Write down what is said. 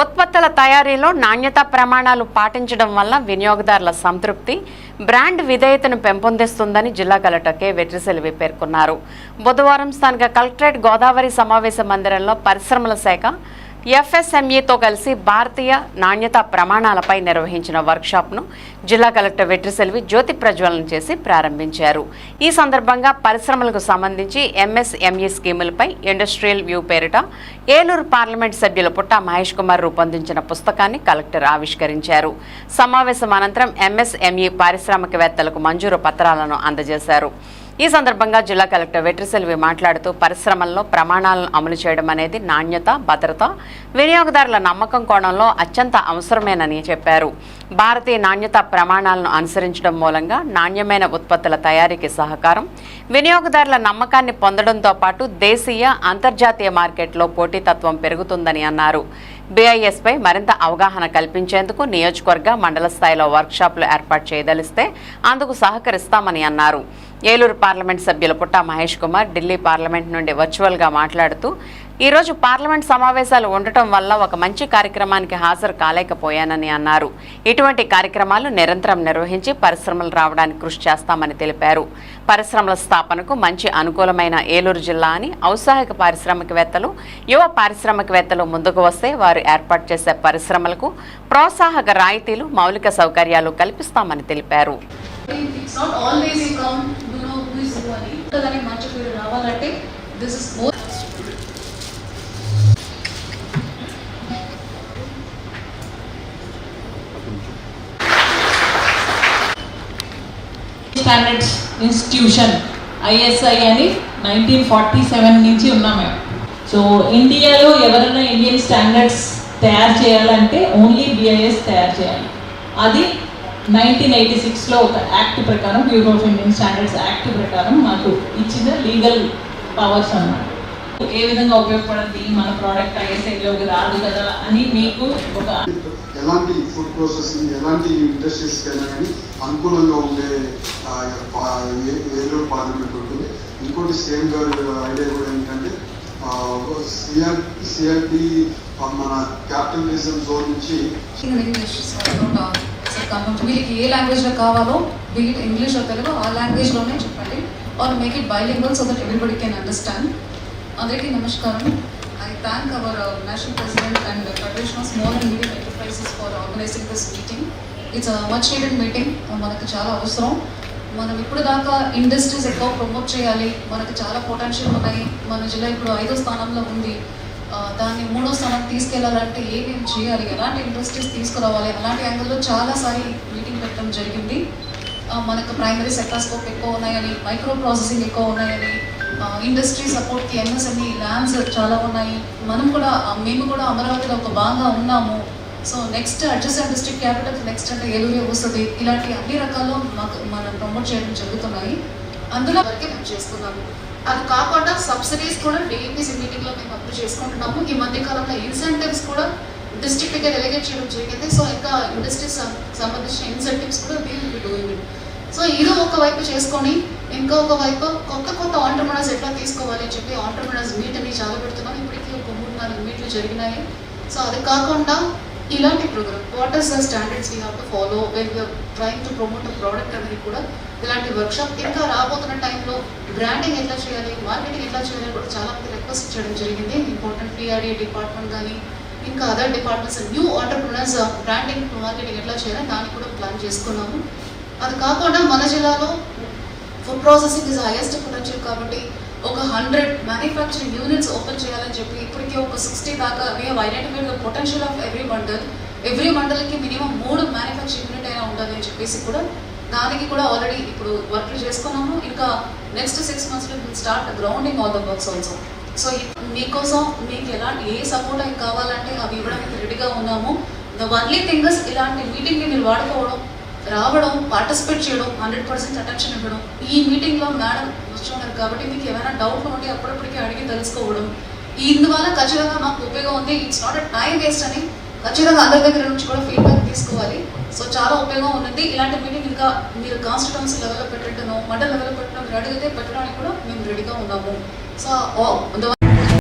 ఉత్పత్తుల తయారీలో నాణ్యతా ప్రమాణాలు పాటించడం వల్ల వినియోగదారుల సంతృప్తి బ్రాండ్ విధేయతను పెంపొందిస్తుందని జిల్లా కలెక్టర్ కె. వెట్రిసెల్వి పేర్కొన్నారు. బుధవారం స్థానిక కలెక్టరేట్ గోదావరి సమావేశ మందిరంలో పరిశ్రమల శాఖ ఎఫ్ఎస్ఎంఈతో కలిసి భారతీయ నాణ్యతా ప్రమాణాలపై నిర్వహించిన వర్క్షాప్ను జిల్లా కలెక్టర్ వెట్రిసెల్వి జ్యోతి ప్రజ్వలన చేసి ప్రారంభించారు. ఈ సందర్భంగా పరిశ్రమలకు సంబంధించి ఎంఎస్ఎంఈ స్కీములపై ఇండస్ట్రియల్ వ్యూ పేరిట ఏలూరు పార్లమెంట్ సభ్యులు పుట్ట మహేష్ కుమార్ రూపొందించిన పుస్తకాన్ని కలెక్టర్ ఆవిష్కరించారు. సమావేశం అనంతరం ఎంఎస్ఎంఈ పారిశ్రామికవేత్తలకు మంజూరు పత్రాలను అందజేశారు. ఈ సందర్భంగా జిల్లా కలెక్టర్ వెట్రిసెల్వి మాట్లాడుతూ పరిశ్రమల్లో ప్రమాణాలను అమలు చేయడం అనేది నాణ్యత భద్రత వినియోగదారుల నమ్మకం కోణంలో అత్యంత అవసరమేనని చెప్పారు. భారతీయ నాణ్యత ప్రమాణాలను అనుసరించడం మూలంగా నాణ్యమైన ఉత్పత్తుల తయారీకి సహకారం వినియోగదారుల నమ్మకాన్ని పొందడంతో పాటు దేశీయ అంతర్జాతీయ మార్కెట్లో పోటీతత్వం పెరుగుతుందని అన్నారు. బీఐఎస్పై మరింత అవగాహన కల్పించేందుకు నియోజకవర్గ మండల స్థాయిలో వర్క్షాప్లు ఏర్పాటు చేయదలిస్తే అందుకు సహకరిస్తామని అన్నారు. ఏలూరు పార్లమెంట్ సభ్యులు పుట్ట మహేష్ కుమార్ ఢిల్లీ పార్లమెంట్ నుండి వర్చువల్గా మాట్లాడుతూ ఈరోజు పార్లమెంట్ సమావేశాలు ఉండటం వల్ల ఒక మంచి కార్యక్రమానికి హాజరు కాలేకపోయానని అన్నారు. ఇటువంటి కార్యక్రమాలు నిరంతరం నిర్వహించి పరిశ్రమలు రావడానికి కృషి చేస్తామని తెలిపారు. పరిశ్రమల స్థాపనకు మంచి అనుకూలమైన ఏలూరు జిల్లా అని ఔత్సాహిక పారిశ్రామికవేత్తలు యువ పారిశ్రామికవేత్తలు ముందుకు వస్తే వారు ఏర్పాటు చేసే పరిశ్రమలకు ప్రోత్సాహక రాయితీలు మౌలిక సౌకర్యాలు కల్పిస్తామని తెలిపారు. It's not always you come you know who is you అని. ఉంటుందని మంచి పేరు రావాలంటే this is more standards institution ISI అని నైన్టీన్ ఫార్టీ సెవెన్ నుంచి ఉన్నాం మేము. సో ఇండియాలో ఎవరైనా ఇండియన్ స్టాండర్డ్స్ తయారు చేయాలంటే ఓన్లీ బిఐఎస్ తయారు చేయాలి. అది నైన్టీన్ ఎయిటీ సిక్స్లో ఒక యాక్ట్ ప్రకారం bureau of Indian standards act ప్రకారం మాకు ఇచ్చిన లీగల్ పవర్స్ అన్నమాట. ఏ విధంగా ఉపయోగపడుతుంది? మన ప్రోడక్ట్ ఐఎస్ఐలోకి రాదు కదా అని మీకు ఒక ఎలాంటి ఫుడ్ ప్రాసెసింగ్ ఎలాంటి ఇండస్ట్రీస్ అయినా కానీ అనుకూలంగా ఉండే ఆ, పా- ఏ- ఏలూరు పార్లమెంట్ ఉంటుంది. ఇంకోటి సీఎం గారి ఐడియా కూడా ఏంటంటే సిఆర్ సిఆర్టీ మన క్యాపిటలిజం జోన్ నుంచి కన్వర్ట్ వీళ్ళకి ఏ లాంగ్వేజ్లో కావాలో బీట్ ఇంగ్లీష్ తెలుగు ఆ లాంగ్వేజ్లోనే చెప్పండి. Or make it bilingual so that everybody can understand అందరికీ నమస్కారం. I thank our national president and federation of small and medium enterprises for organizing this meeting it's much needed meeting మనకు చాలా అవసరం. మనం ఇప్పుడు దాకా ఇండస్ట్రీస్ ఎక్కువ ప్రమోట్ చేయాలి. మనకు చాలా పొటెన్షియల్ ఉన్నాయి. మన జిల్లా ఇప్పుడు ఐదో స్థానంలో ఉంది. దాన్ని మూడో స్థానం తీసుకెళ్ళాలంటే ఏమేమి చేయాలి ఎలాంటి ఇండస్ట్రీస్ తీసుకురావాలి. అలాంటి యాంగిల్లో చాలాసారి మీటింగ్ పెట్టడం జరిగింది. మనకు ప్రైమరీ సెక్టర్ స్కోప్ ఎక్కువ ఉన్నాయని మైక్రో ప్రాసెసింగ్ ఎక్కువ ఉన్నాయని ఇండస్ట్రీ సపోర్ట్కి ఎంఎస్ఎంఈ ల్యాండ్స్ చాలా ఉన్నాయి. మనం కూడా మేము కూడా అమరావతిలో ఒక బాగా ఉన్నాము. So next adjacent district capital next అంటే ఏలూరే వస్తుంది. ఇలాంటి అన్ని రకాల్లో మాకు మనం ప్రమోట్ చేయడం జరుగుతున్నాయి. అందులో వరకే మేము చేస్తున్నాము అది కాకుండా సబ్సిడీస్ కూడా డిఎంపీసీ మీటింగ్లో మేము అప్లై చేసుకుంటున్నాము. ఈ మధ్య కాలంలో ఇన్సెంటివ్స్ కూడా డిస్ట్రిక్ట్గా డెలిగేట్ చేయడం జరిగింది. సో ఇంకా ఇండస్ట్రీస్ సంబంధించిన ఇన్సెంటివ్స్ కూడా వీల్ డూయింగ్ ఇట్ సో ఇది ఒక వైపు చేసుకొని ఇంకా ఒక వైపు కొత్త కొత్త ఆంటర్ప్రినర్స్ ఎట్లా తీసుకోవాలి అని చెప్పి ఆంటర్ప్రినర్స్ మీట్ అని చాలా పెడుతున్నాం. ఇప్పటికీ ఒక మూడు నాలుగు మీట్లు జరిగినాయి. సో అది కాకుండా ఇలాంటి programme what is the standards we have to follow when you're trying to promote a product అనేది కూడా ఇలాంటి వర్క్షాప్ ఇంకా రాబోతున్న టైంలో బ్రాండింగ్ ఎట్లా చేయాలి మార్కెటింగ్ ఎట్లా చేయాలి కూడా చాలా మంది రిక్వెస్ట్ చేయడం జరిగింది. ఇంపార్టెంట్ పిఆర్ఏ డిపార్ట్మెంట్ కానీ ఇంకా other departments new entrepreneurs branding marketing ఎట్లా చేయాలి దాన్ని కూడా ప్లాన్ చేసుకున్నాము. అది కాకుండా మన జిల్లాలో food processing is highest potential కాబట్టి ఒక హండ్రెడ్ మ్యానుఫ్యాక్చరింగ్ యూనిట్స్ ఓపెన్ చేయాలని చెప్పి ఇప్పటికే ఒక సిక్స్టీ దాకా we have identified the potential of every mandal every మండల్కి minimum మూడు మ్యానుఫ్యాక్చరింగ్ యూనిట్ అయినా ఉండాలని చెప్పేసి కూడా దానికి కూడా ఆల్రెడీ ఇప్పుడు వర్క్లు చేసుకున్నాము. ఇంకా నెక్స్ట్ సిక్స్ మంత్స్లో will start grounding all the works also so మీకోసం మీకు ఎలాంటి ఏ సపోర్ట్ అయి కావాలంటే అవి ఇవ్వడానికి రెడీగా ఉన్నాము. ద వన్లీ థింగస్ ఇలాంటి మీటింగ్ని మీరు వాడుకోవడం రావడం పార్టిసిపేట్ చేయడం హండ్రెడ్ పర్సెంట్ అటెన్షన్ ఇవ్వడం. ఈ మీటింగ్లో మేడం వచ్చున్నారు కాబట్టి మీకు ఏమైనా డౌట్లు ఉంటే అప్పుడప్పటికి అడిగి తెలుసుకోవడం. ఇందువల్ల ఖచ్చితంగా మాకు ఉపయోగం ఉంది. It's not a time waste అని ఖచ్చితంగా అందరి దగ్గర నుంచి కూడా ఫీడ్బ్యాక్ తీసుకోవాలి. సో చాలా ఉపయోగం ఉన్నది. ఇలాంటి మీటింగ్ ఇంకా మీరు కాన్స్టిట్యున్సీ లెవెల్లో పెట్టడం మండల లెవెల్లో పెట్టడం మీరు అడిగితే పెట్టడానికి కూడా మేము రెడీగా ఉన్నాము. సో